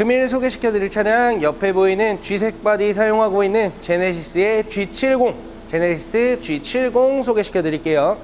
금일 소개시켜 드릴 차량 옆에 보이는 G색 바디 사용하고 있는 제네시스의 G70 제네시스 G70 소개시켜 드릴게요.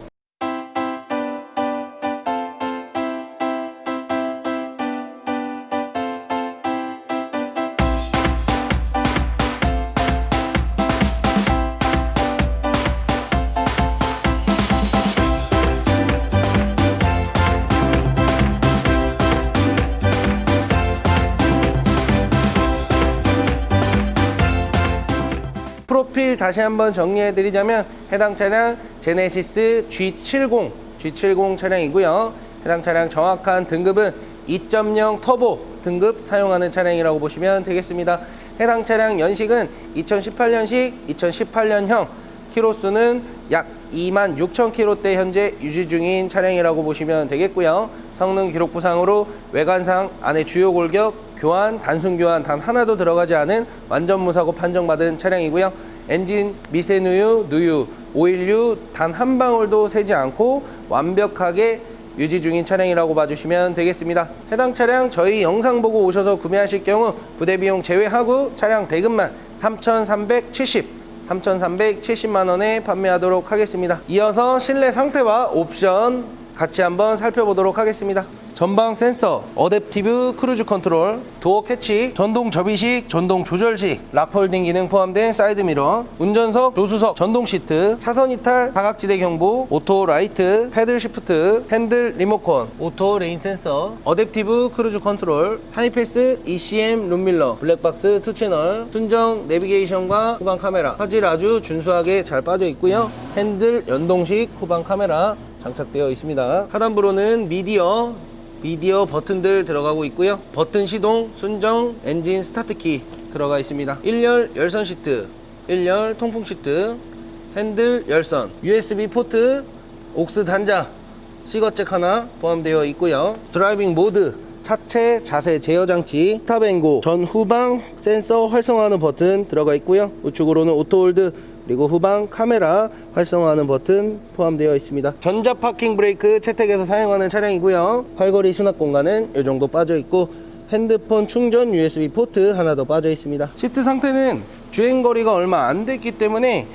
프로필 다시 한번 정리해 드리자면 해당 차량 제네시스 G70 G70 차량이고요. 해당 차량 정확한 등급은 2.0 터보 등급 사용하는 차량이라고 보시면 되겠습니다. 해당 차량 연식은 2018년식 2018년형 키로수는 약 2만 6천 킬로대 현재 유지 중인 차량이라고 보시면 되겠고요. 성능 기록 부상으로 외관상 안에 주요 골격 교환, 단순 교환 단 하나도 들어가지 않은 완전 무사고 판정받은 차량이고요. 엔진 미세 누유, 누유, 오일류 단한 방울도 새지 않고 완벽하게 유지 중인 차량이라고 봐주시면 되겠습니다. 해당 차량 저희 영상 보고 오셔서 구매하실 경우 부대 비용 제외하고 차량 대금만 3,370 3,370만 원에 판매하도록 하겠습니다. 이어서 실내 상태와 옵션 같이 한번 살펴보도록 하겠습니다. 전방 센서, 어댑티브 크루즈 컨트롤, 도어 캐치, 전동 접이식, 전동 조절식, 락폴딩 기능 포함된 사이드 미러, 운전석, 조수석, 전동 시트, 차선 이탈, 사각지대 경보, 오토 라이트, 패들 시프트, 핸들 리모컨, 오토 레인 센서, 어댑티브 크루즈 컨트롤, 하이패스 ECM 룸밀러, 블랙박스 2채널, 순정 내비게이션과 후방 카메라, 화질 아주 준수하게 잘 빠져 있고요. 핸들 연동식 후방 카메라 장착되어 있습니다. 하단부로는 미디어, 미디어 버튼들 들어가고 있고요. 버튼 시동, 순정, 엔진 스타트키 들어가 있습니다. 1열 열선 시트, 1열 통풍 시트, 핸들 열선, USB 포트, 옥스 단자, 시거잭 하나 포함되어 있고요. 드라이빙 모드, 차체 자세 제어 장치, 스탑앤고, 전 후방 센서 활성화하는 버튼 들어가 있고요. 우측으로는 오토홀드 그리고 후방 카메라 활성화하는 버튼 포함되어 있습니다. 전자 파킹 브레이크 채택에서 사용하는 차량이고요. 팔걸이 수납 공간은 이 정도 빠져 있고 핸드폰 충전 USB 포트 하나 더 빠져 있습니다. 시트 상태는 주행 거리가 얼마 안 됐기 때문에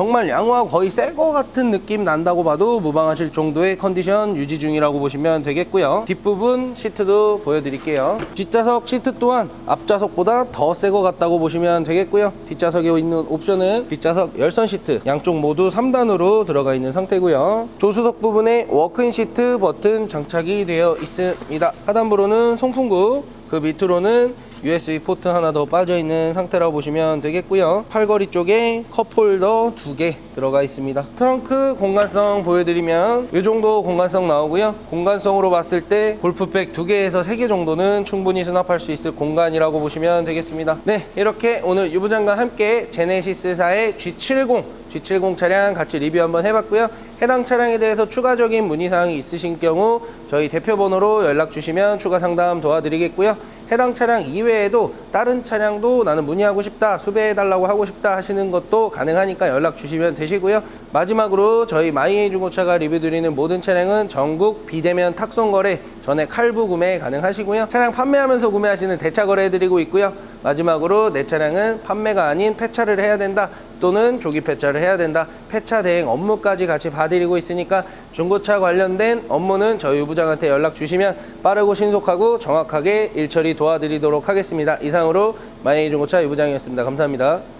정말 양호하고 거의 새 거 같은 느낌 난다고 봐도 무방하실 정도의 컨디션 유지 중이라고 보시면 되겠고요. 뒷부분 시트도 보여드릴게요. 뒷좌석 시트 또한 앞좌석보다 더 새 거 같다고 보시면 되겠고요. 뒷좌석에 있는 옵션은 뒷좌석 열선 시트 양쪽 모두 3단으로 들어가 있는 상태고요. 조수석 부분에 워크인 시트 버튼 장착이 되어 있습니다. 하단부로는 송풍구 그 밑으로는 USB 포트 하나 더 빠져 있는 상태라고 보시면 되겠고요. 팔걸이 쪽에 컵홀더 두 개 들어가 있습니다. 트렁크 공간성 보여드리면 이 정도 공간성 나오고요. 공간성으로 봤을 때 골프백 두 개에서 세 개 정도는 충분히 수납할 수 있을 공간이라고 보시면 되겠습니다. 네, 이렇게 오늘 유부장과 함께 제네시스사의 G70 G70 차량 같이 리뷰 한번 해봤고요. 해당 차량에 대해서 추가적인 문의사항이 있으신 경우 저희 대표 번호로 연락 주시면 추가 상담 도와드리겠고요. 해당 차량 이외에도 다른 차량도 나는 문의하고 싶다, 수배해달라고 하고 싶다 하시는 것도 가능하니까 연락 주시면 되시고요. 마지막으로 저희 마이에이 중고차가 리뷰 드리는 모든 차량은 전국 비대면 탁송 거래 전에 칼부 구매 가능하시고요. 차량 판매하면서 구매하시는 대차 거래 해드리고 있고요. 마지막으로 내 차량은 판매가 아닌 폐차를 해야 된다 또는 조기 폐차를 해야 된다. 폐차 대행 업무까지 같이 봐드리고 있으니까 중고차 관련된 업무는 저희 유부장한테 연락 주시면 빠르고 신속하고 정확하게 일처리 도와드리도록 하겠습니다. 이상으로 마이에이 중고차 유부장이었습니다. 감사합니다